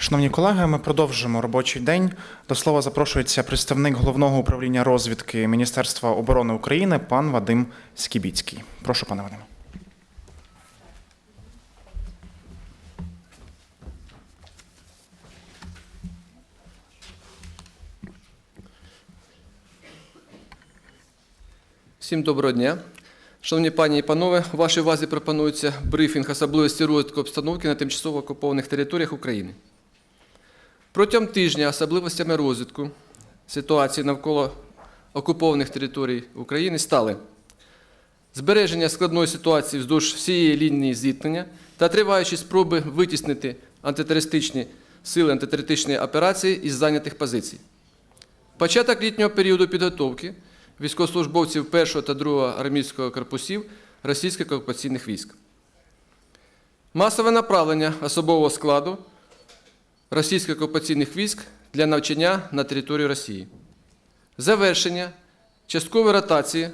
Шановні колеги, ми продовжимо робочий день. До слова запрошується представник головного управління розвідки Міністерства оборони України пан Вадим Скібіцький. Прошу, пане Вадиме. Всім доброго дня. Шановні пані і панове, вашій увазі пропонується брифінг особливості розвитку обстановки на тимчасово окупованих територіях України. Протягом тижня особливостями розвитку ситуації навколо окупованих територій України стали збереження складної ситуації вздовж всієї лінії зіткнення та триваючі спроби витіснити антитерористичні сили антитерористичної операції із зайнятих позицій. Початок літнього періоду підготовки військовослужбовців 1 та 2 армійського корпусів російських окупаційних військ. Масове направлення особового складу російських окупаційних військ для навчання на територію Росії. Завершення часткової ротації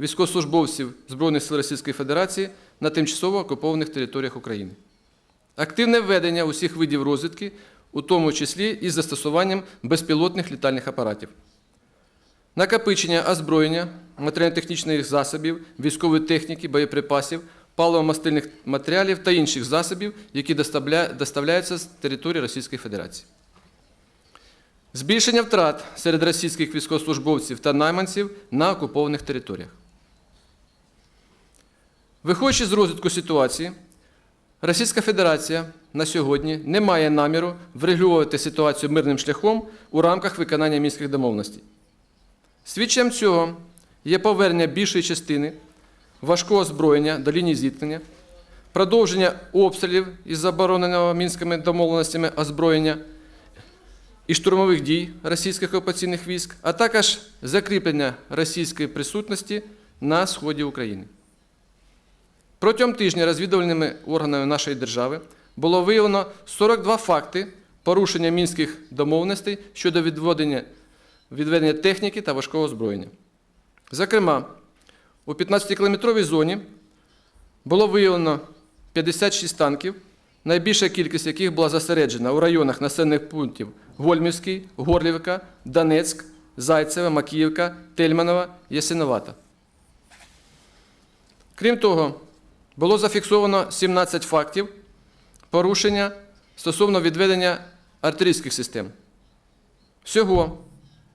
військовослужбовців Збройних сил Російської Федерації на тимчасово окупованих територіях України. Активне введення усіх видів розвідки, у тому числі із застосуванням безпілотних літальних апаратів. Накопичення озброєння, матеріально-технічних засобів, військової техніки, боєприпасів, паливо-мастильних матеріалів та інших засобів, які доставляються з території Російської Федерації. Збільшення втрат серед російських військовослужбовців та найманців на окупованих територіях. Виходячи з розвитку ситуації, Російська Федерація на сьогодні не має наміру врегулювати ситуацію мирним шляхом у рамках виконання мінських домовленостей. Свідченням цього є повернення більшої частини важкого озброєння до лінії зіткнення, продовження обстрілів із забороненого мінськими домовленостями озброєння і штурмових дій російських окупаційних військ, а також закріплення російської присутності на сході України. Протягом тижня розвідувальними органами нашої держави було виявлено 42 факти порушення мінських домовленостей щодо відведення, техніки та важкого озброєння. Зокрема, у 15-кілометровій зоні було виявлено 56 танків, найбільша кількість яких була зосереджена у районах населених пунктів Гольмівський, Горлівка, Донецьк, Зайцеве, Макіївка, Тельманова, Ясиновата. Крім того, було зафіксовано 17 фактів порушення стосовно відведення артилерійських систем. Всього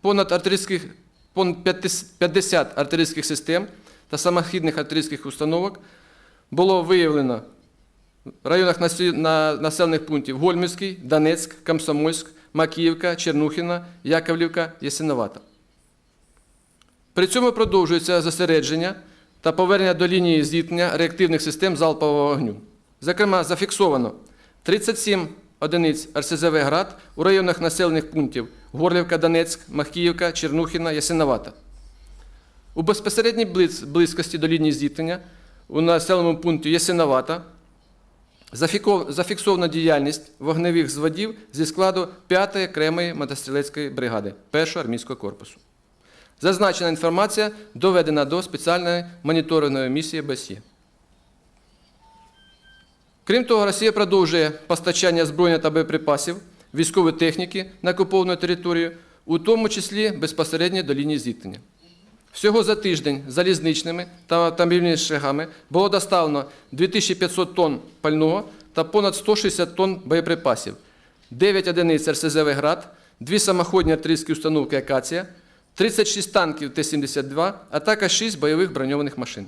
понад, понад 50 артилерійських систем та самохідних артилерійських установок було виявлено в районах населених пунктів Гольмівський, Донецьк, Комсомольськ, Макіївка, Чернухіна, Яковлівка, Ясиновата. При цьому продовжується зосередження та повернення до лінії зіткнення реактивних систем залпового вогню. Зокрема, зафіксовано 37 одиниць РСЗВ «Град» у районах населених пунктів Горлівка, Донецьк, Махкіївка, Чернухіна, Ясиновата. У безпосередній близькості до лінії зіткнення у населеному пункті Ясиновата зафіксована діяльність вогневих зводів зі складу 5-ї окремої мотострілецької бригади 1-го армійського корпусу. Зазначена інформація доведена до спеціальної моніторингової місії БСЄ. Крім того, Росія продовжує постачання зброї та боєприпасів, військової техніки на окуповану територію, у тому числі безпосередньо до лінії зіткнення. Всього за тиждень залізничними та автомобільними шляхами було доставлено 2500 тонн пального та понад 160 тонн боєприпасів, 9 одиниць РСЗВ «Град», 2 самоходні артилерійські установки «Акація», 36 танків Т-72, а також 6 бойових броньованих машин.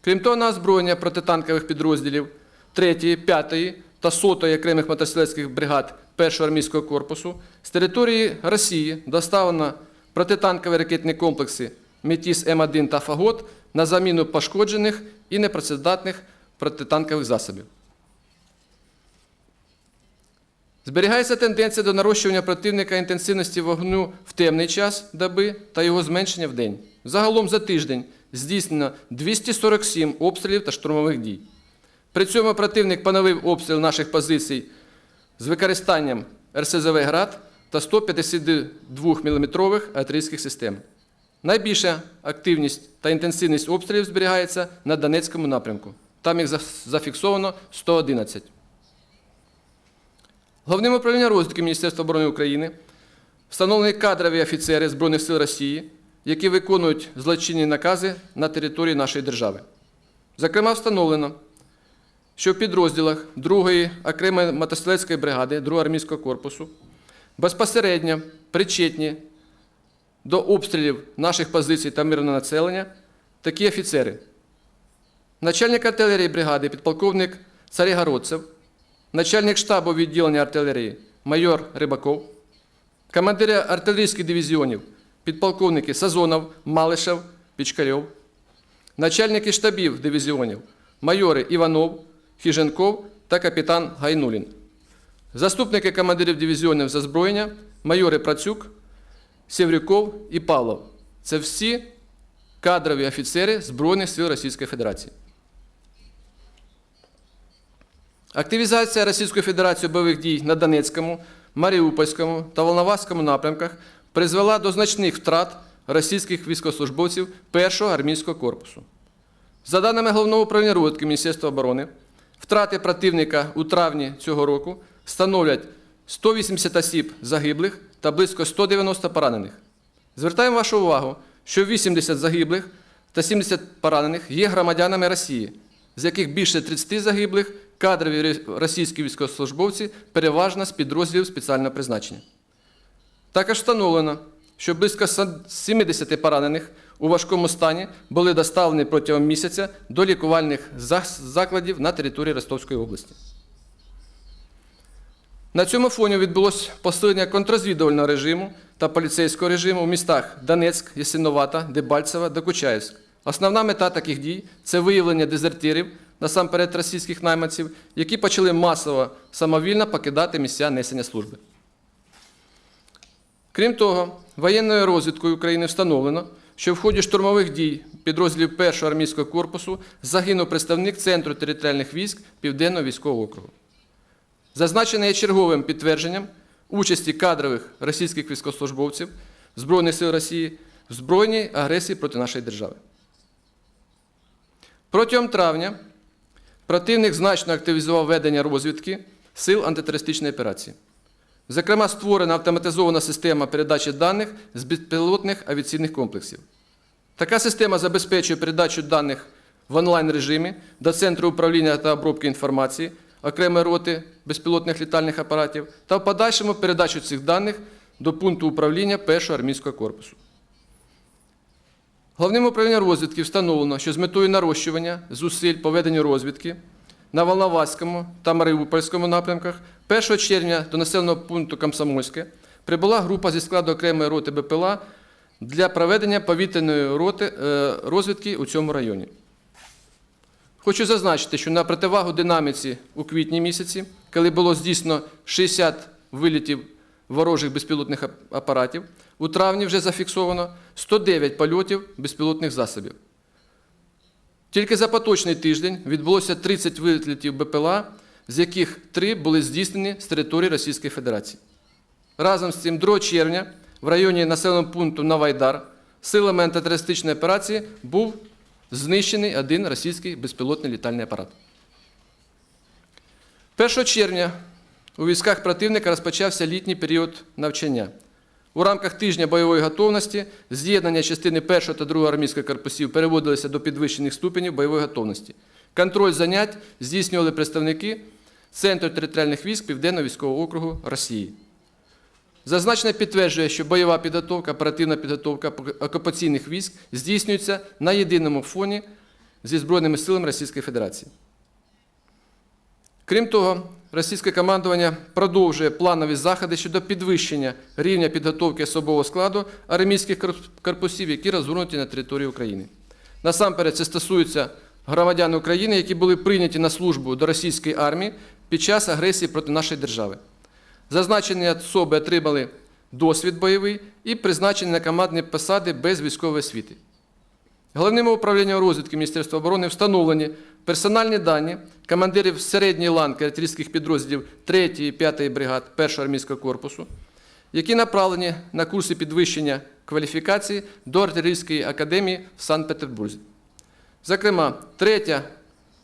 Крім того, на озброєння протитанкових підрозділів 3, 5 та 100 окремих мотострілецьких бригад 1-го армійського корпусу з території Росії доставлено протитанкові ракетні комплекси Метіс М1 та Фагот на заміну пошкоджених і непрацездатних протитанкових засобів. Зберігається тенденція до нарощування противника інтенсивності вогню в темний час доби та його зменшення в день. Загалом за тиждень здійснено 247 обстрілів та штурмових дій. При цьому противник поновив обстріл наших позицій з використанням РСЗВ «Град» та 152 мм артилерійських систем. Найбільша активність та інтенсивність обстрілів зберігається на Донецькому напрямку. Там їх зафіксовано 111. Головним управлінням розвідки Міністерства оборони України встановлені кадрові офіцери Збройних сил Росії, які виконують злочинні накази на території нашої держави. Зокрема, встановлено, що в підрозділах 2-ї окремої мотострілецької бригади 2 армійського корпусу безпосередньо причетні до обстрілів наших позицій та мирного населення такі офіцери. Начальник артилерії бригади, підполковник Царегородцев, начальник штабу відділення артилерії майор Рибаков, командири артилерійських дивізіонів, підполковники Сазонов, Малишев, Пічкарьов, начальники штабів дивізіонів, майори Іванов, Хіженков та капітан Гайнулін, заступники командирів дивізіонів з озброєння, майори Працюк, Сєврюков і Павлов. Це всі кадрові офіцери Збройних сил Російської Федерації. Активізація Російської Федерації бойових дій на Донецькому, Маріупольському та Волноваському напрямках призвела до значних втрат російських військовослужбовців Першого армійського корпусу. За даними Головного управління розвідки Міністерства оборони, втрати противника у травні цього року становлять 180 осіб загиблих та близько 190 поранених. Звертаємо вашу увагу, що 80 загиблих та 70 поранених є громадянами Росії, з яких більше 30 загиблих кадрові російські військовослужбовці переважно з підрозділів спеціального призначення. Також встановлено, що близько 70 поранених у важкому стані були доставлені протягом місяця до лікувальних закладів на території Ростовської області. На цьому фоні відбулось посилення контррозвідувального режиму та поліцейського режиму у містах Донецьк, Ясиновата, Дебальцево, Докучаєвськ. Основна мета таких дій це виявлення дезертирів, насамперед російських найманців, які почали масово самовільно покидати місця несення служби. Крім того, воєнною розвідкою України встановлено, що в ході штурмових дій підрозділів 1-го армійського корпусу загинув представник Центру територіальних військ Південного військового округу. Зазначене є черговим підтвердженням участі кадрових російських військовослужбовців Збройних сил Росії в збройній агресії проти нашої держави. Протягом травня противник значно активізував ведення розвідки сил антитерористичної операції. Зокрема, створена автоматизована система передачі даних з безпілотних авіаційних комплексів. Така система забезпечує передачу даних в онлайн режимі до Центру управління та обробки інформації, окремої роти безпілотних літальних апаратів та в подальшому передачу цих даних до пункту управління Першого армійського корпусу. Головним управлінням розвідки встановлено, що з метою нарощування зусиль по веденню розвідки на Волноваському та Маріупольському напрямках 1 червня до населеного пункту Комсомольське прибула група зі складу окремої роти БПЛА для проведення повітряної роти, е, розвідки у цьому районі. Хочу зазначити, що на противагу динаміці у квітні місяці, коли було здійснено 60 вилітів ворожих безпілотних апаратів, у травні вже зафіксовано 109 польотів безпілотних засобів. Тільки за поточний тиждень відбулося 30 вилітів БПЛА, з яких 3 були здійснені з території Російської Федерації. Разом з цим 2 червня в районі населеного пункту Навайдар силами антитерористичної операції був знищений один російський безпілотний літальний апарат. 1 червня у військах противника розпочався літній період навчання. У рамках тижня бойової готовності з'єднання частини 1 та 2 армійських корпусів переводилися до підвищених ступенів бойової готовності. Контроль занять здійснювали представники Центру територіальних військ Південного військового округу Росії. Зазначено підтверджує, що бойова підготовка, оперативна підготовка окупаційних військ здійснюється на єдиному фоні зі Збройними силами Російської Федерації. Крім того, російське командування продовжує планові заходи щодо підвищення рівня підготовки особового складу армійських корпусів, які розгорнуті на території України. Насамперед, це стосується громадян України, які були прийняті на службу до російської армії під час агресії проти нашої держави. Зазначені особи отримали досвід бойовий і призначені на командні посади без військової освіти. Головним управлінням розвідки Міністерства оборони встановлені персональні дані командирів середньої ланки артилерійських підрозділів 3 і 5 бригад 1 армійського корпусу, які направлені на курси підвищення кваліфікації до артилерійської академії в Санкт-Петербурзі. Зокрема, 3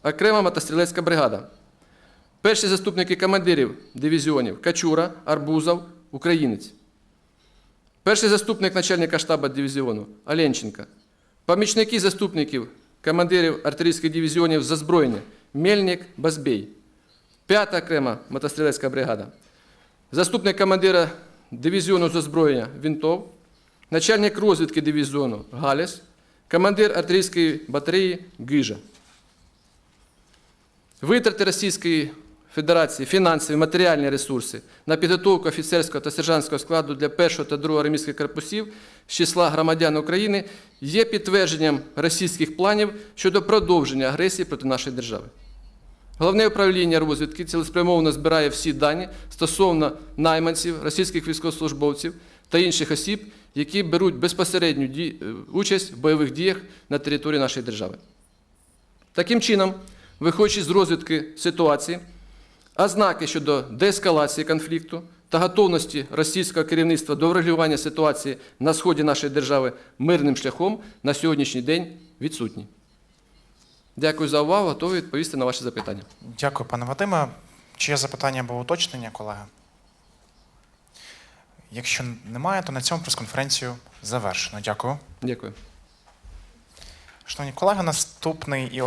окрема мотострілецька бригада Перші заступники командирів дивізіонів Качура, Арбузов, Українець. Перший заступник начальника штабу дивізіону Оленченка. Помічники заступників командирів артилерійських дивізіонів з озброєння Мельник, Базбей. П'ята окрема мотострілецька бригада. Заступник командира дивізіону з озброєння Вінтов, начальник розвідки дивізіону Галіс, командир артилерійської батареї Гижа. Витрати Російської Федерації, фінансові, матеріальні ресурси на підготовку офіцерського та сержантського складу для першого та другого армійських корпусів з числа громадян України є підтвердженням російських планів щодо продовження агресії проти нашої держави. Головне управління розвідки цілеспрямовано збирає всі дані стосовно найманців, російських військовослужбовців та інших осіб, які беруть безпосередню е, участь в бойових діях на території нашої держави. Таким чином, виходячи з розвідки ситуації, ознаки щодо деескалації конфлікту та готовності російського керівництва до врегулювання ситуації на сході нашої держави мирним шляхом на сьогоднішній день відсутні. Дякую за увагу, готовий відповісти на ваші запитання. Дякую, пане Вадиме. Чи є запитання або уточнення, колеги? Якщо немає, то на цьому прес-конференцію завершено. Дякую. Дякую. Шановні колеги, наступний і